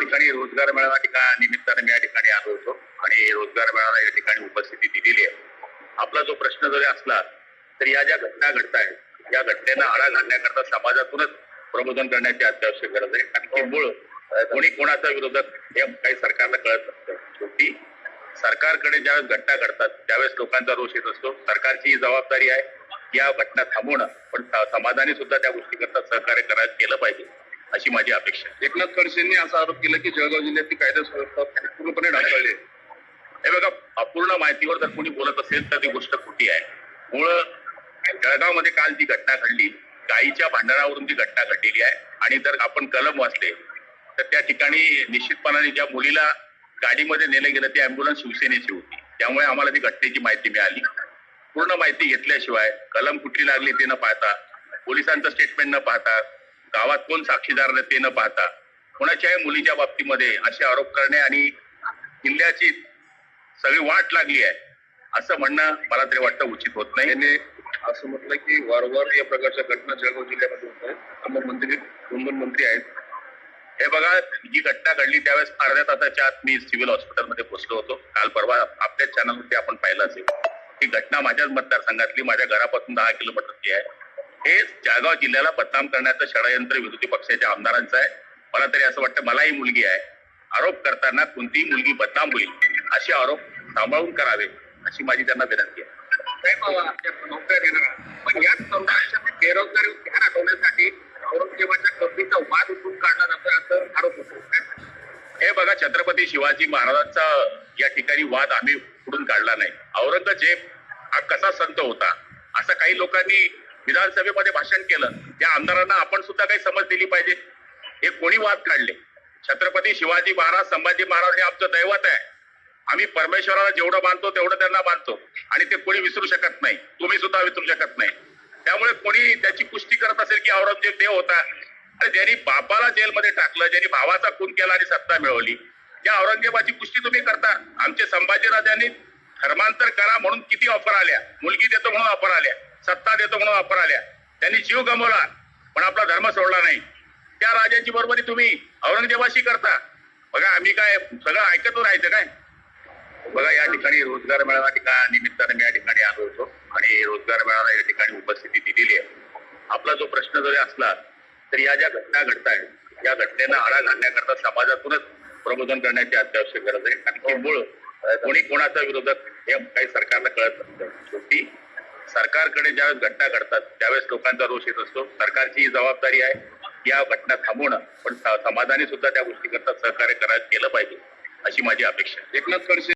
ठिकाणी रोजगार मेळावा ठिका निमित्तानं मी या ठिकाणी आलो होतो आणि रोजगार मेळावा या ठिकाणी उपस्थिती दिलेली आहे. आपला जो प्रश्न जरी असला तर या ज्या घटना घडत आहेत या घटनेला आळा घालण्याकरता समाजातूनच प्रबोधन करण्याची अत्यावश्यक गरज आहे. कारण की मूळ कोणी कोणाच्या विरोधात हे काही सरकारला कळत नसतं. शेवटी सरकारकडे ज्यावेळेस घटना घडतात त्यावेळेस लोकांचा रोष येत असतो. सरकारची ही जबाबदारी आहे या घटना थांबवणं. पण समाजाने सुद्धा त्या गोष्टी करता सहकार्य करायला केलं पाहिजे. अशी माझी अपेक्षा एकनाथ खडसेंनी असा आरोप केला की जळगाव जिल्ह्यातली कायदा सुव्यवस्था पूर्णपणे ढासळली हे बघा अपूर्ण माहितीवर जर कोणी बोलत असेल तर ती गोष्ट खोटी आहे. मुळ जळगावमध्ये काल जी घटना घडली गायीच्या भांडणावरून ती घटना घडलेली आहे. आणि जर आपण कलम वाचले तर त्या ठिकाणी निश्चितपणाने ज्या मुलीला गाडीमध्ये नेलं गेलं ती अँब्युलन्स शिवसेनेची होती. त्यामुळे आम्हाला ती घटनेची माहिती मिळाली. पूर्ण माहिती घेतल्याशिवाय कलम कुठली लागली ते न पाहता पोलिसांचं स्टेटमेंट न पाहता गावात कोण साक्षीदार नाही ते न पाहता कोणाच्याही मुलीच्या बाबतीमध्ये असे आरोप करणे आणि किल्ल्याची सगळी वाट लागली आहे असं म्हणणं मला तरी वाटतं उचित होत नाही. त्यांनी असं म्हटलं की वारंवार या प्रकारच्या घटना जळगाव जिल्ह्यामध्ये होत आहेत. आम्हाला मंत्री दोन दोन मंत्री आहेत. हे बघा जी घटना घडली त्यावेळेस अर्ध्या तासाच्या आत मी सिव्हिल हॉस्पिटलमध्ये पोहोचलो होतो. काल परवा आपल्याच चॅनलवरती आपण पाहिलं असेल. ही घटना माझ्याच मतदारसंघातली माझ्या घरापासून दहा किलोमीटरची आहे. हे जळगाव जिल्ह्याला बदनाम करण्याचं षडयंत्र विरोधी पक्षाच्या आमदारांचं आहे. मला तरी असं वाटतं मलाही मुलगी आहे. आरोप करताना कोणतीही मुलगी बदनाम होईल असे आरोप सांभाळून करावे अशी माझी त्यांना विनंती आहे. साहेब बाबा, त्या नोकऱ्या देणार पण याच तरुणांच्या बेरोजगारी ध्यान हटवण्यासाठी औरंगजेबाच्या कबीचा वाद उठून काढला जातोय असं आरोप होतो. हे बघा छत्रपती शिवाजी महाराजांचा या ठिकाणी वाद आम्ही पुढून काढला नाही. औरंगजेब हा कसा संत होता असं काही लोकांनी विधानसभेमध्ये भाषण केलं. त्या आमदारांना आपण सुद्धा काही समज दिली पाहिजे. हे कोणी वाद काढले? छत्रपती शिवाजी महाराज संभाजी महाराज हे आमचं दैवत आहे. आम्ही परमेश्वराला जेवढं मानतो तेवढं त्यांना मानतो. आणि ते कोणी विसरू शकत नाही. तुम्ही सुद्धा विसरू शकत नाही. त्यामुळे कोणी त्याची पुष्टी करत असेल की औरंगजेब देव होता. आणि ज्यांनी बापाला जेलमध्ये टाकलं ज्यांनी भावाचा खून केला आणि सत्ता मिळवली त्या औरंगजेबाची पुष्टी तुम्ही करता. आमचे संभाजीराजांनी धर्मांतर करा म्हणून किती ऑफर आल्या? मुलगी देतो म्हणून ऑफर आल्या. सत्ता देतो म्हणून वापर आल्या. त्यांनी जीव गमवला पण आपला धर्म सोडला नाही. त्या राजांची बरोबरी तुम्ही औरंगजेबाशी करता. बघा आम्ही काय सगळं ऐकत राहायचं काय? बघा या ठिकाणी रोजगार मेळावा ठिकाणी निमित्तानं मी या ठिकाणी आलो होतो. आणि रोजगार मेळावा या ठिकाणी उपस्थिती दिलेली आहे. आपला जो प्रश्न जरी असला तर या ज्या घटना घडत आहेत या घटनेला आळा घालण्याकरता समाजातूनच प्रबोधन करण्याची अत्यावश्यक गरज आहे. कारण की मूळ कोणी कोणाचा विरोधक हे काही सरकारला कळत नसतं. सरकारकडे ज्यावेळेस घटना घडतात त्यावेळेस लोकांचा रोष येत असतो. सरकारची ही जबाबदारी आहे या घटना थांबवणं. पण समाजाने सुद्धा त्या गोष्टी करतात. सहकार्य करायला केलं पाहिजे अशी माझी अपेक्षा एकनाथ खडसे